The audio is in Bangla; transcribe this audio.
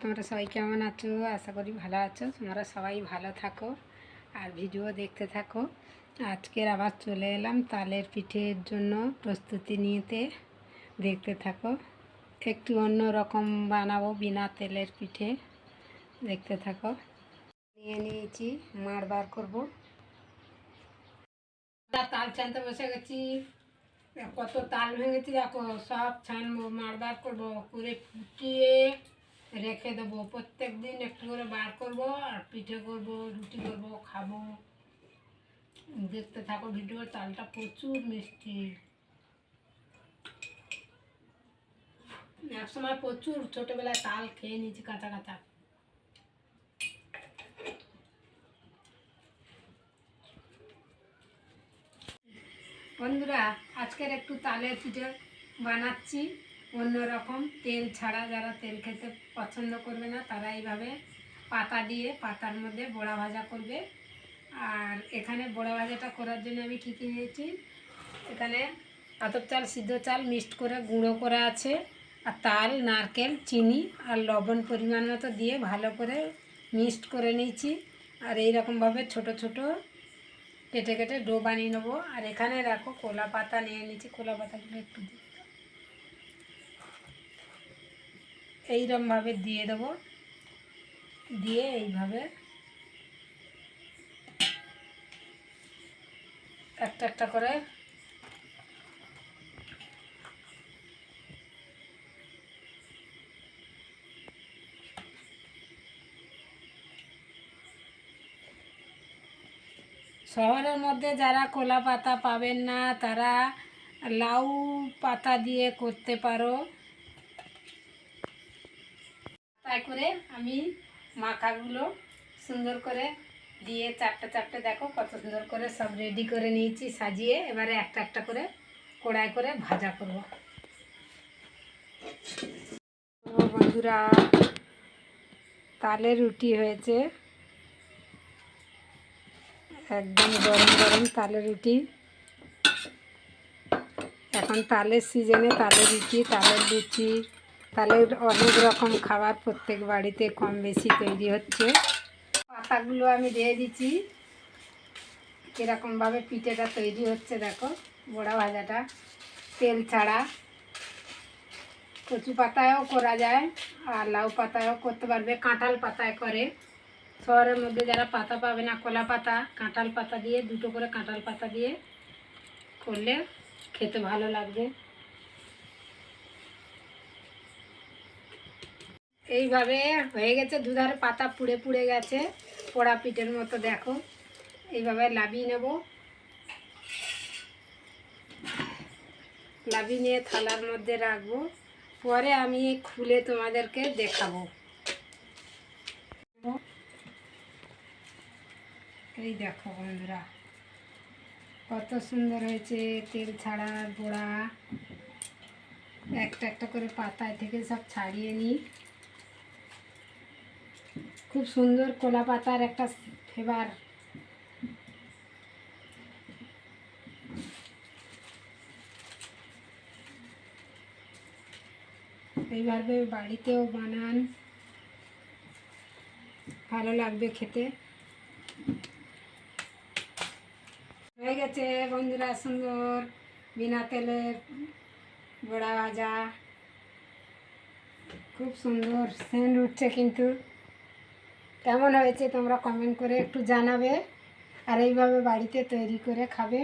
তোমরা সবাই কেমন আছো? আশা করি ভালো আছো। তোমরা সবাই ভালো থাকো আর ভিডিও দেখতে থাকো। আজকের আবার চলে এলাম তালের পিঠের জন্য প্রস্তুতি নিতে। দেখতে থাকো। একটু অন্য রকম বানাবো বিনা তেলের পিঠে। দেখতে থাকো। নিয়ে নিয়েছি মাড় বার করব। তাল ছানতে বসে গেছি। কত তাল ভেঙেছি, দেখো, সব ছানবো, মার বার করব। করে ফুটিয়ে রেখে দেবো। প্রত্যেক দিন একটু করে বার করব আর পিঠে করব, রুটি করব, খাব। দেখতে থাকো ভিডিও তালটা প্রচুর মিষ্টি। একসময় প্রচুর ছোটোবেলায় তাল খেয়ে নিয়েছি কাঁচা কাঁচা। বন্ধুরা, আজকের একটু তালের পিঠে বানাচ্ছি। অন্যরকম তেল ছাড়া যারা তেল খেতে পছন্দ করবে না, তারা এইভাবে পাতা দিয়ে পাতার মধ্যে বড়া ভাজা করবে। আর এখানে বড়া ভাজাটা করার জন্য আমি কী কী নিয়েছি এখানে আতপ চাল, সিদ্ধ চাল মিক্সড করে গুঁড়ো করা আছে, আর তাল, নারকেল, চিনি আর লবণ পরিমাণ মতো দিয়ে ভালো করে মিক্সড করে নিয়েছি। আর এই রকমভাবে ছোট ছোট কেটে কেটে ডো বানিয়ে নেব। আর এখানে রাখো, কলা পাতা নিয়ে নিচ্ছি কলা পাতাগুলো একটু দিয়ে দাও। এইরকমভাবে দিয়ে দেবো দিয়ে এইভাবে একটা একটা করে শহরের মধ্যে যারা কলা পাতা পাবেন না, তারা লাউ পাতা দিয়ে করতে পারো তাই করে আমি মাখাগুলো সুন্দর করে দিয়ে চারটে চারটে দেখো কত সুন্দর করে সব রেডি করে নিয়েছি, সাজিয়ে এবারে একটা একটা করে কড়াই করে ভাজা করব। বন্ধুরা, তালে রুটি হয়েছে। একদম গরম গরম তালের রুটি। এখন তালের সিজনে তালের রুটি, তালের লুচি। তালের অনেক রকম খাবার প্রত্যেক বাড়িতে কম বেশি তৈরি হচ্ছে। পাতাগুলো আমি দিয়ে দিচ্ছি। কীরকমভাবে পিঠেটা তৈরি হচ্ছে, দেখো, বড়া ভাজাটা। তেল ছাড়া। কচু পাতায়ও করা যায়, আর লাউ পাতায়ও করতে পারবে। কাঁঠাল পাতায় করে। শহরের মধ্যে যারা পাতা পাবে না, কলা পাতা, কাঁঠাল পাতা দিয়ে, দুটো করে কাঁঠাল পাতা দিয়ে করলে খেতে ভালো লাগবে। এইভাবে হয়ে গেছে, দুধারে পাতা পুড়ে পুড়ে গেছে, পোড়া পিঠের মতো, দেখো। এইভাবে লাভিয়ে নেব। লাভিয়ে নিয়ে থালার মধ্যে রাখব। পরে আমি খুলে তোমাদেরকে দেখাবো। এই দেখো বন্ধুরা, কত সুন্দর হয়েছে, তেল ছাড়া গোড়া। একটা একটা করে পাতায় থেকে সব ছাড়িয়ে নিই। খুব সুন্দর কলা পাতার একটা ফেবার এইভাবে বাড়িতেও বানান। ভালো লাগবে খেতে। হয়ে গেছে বন্ধুরা সুন্দর। বিনা তেলের বড়া ভাজা। খুব সুন্দর। সেন্ট উঠছে কিন্তু। কেমন হয়েছে তোমরা কমেন্ট করে একটু জানাবে। আর এইভাবে বাড়িতে তৈরি করে খাবে।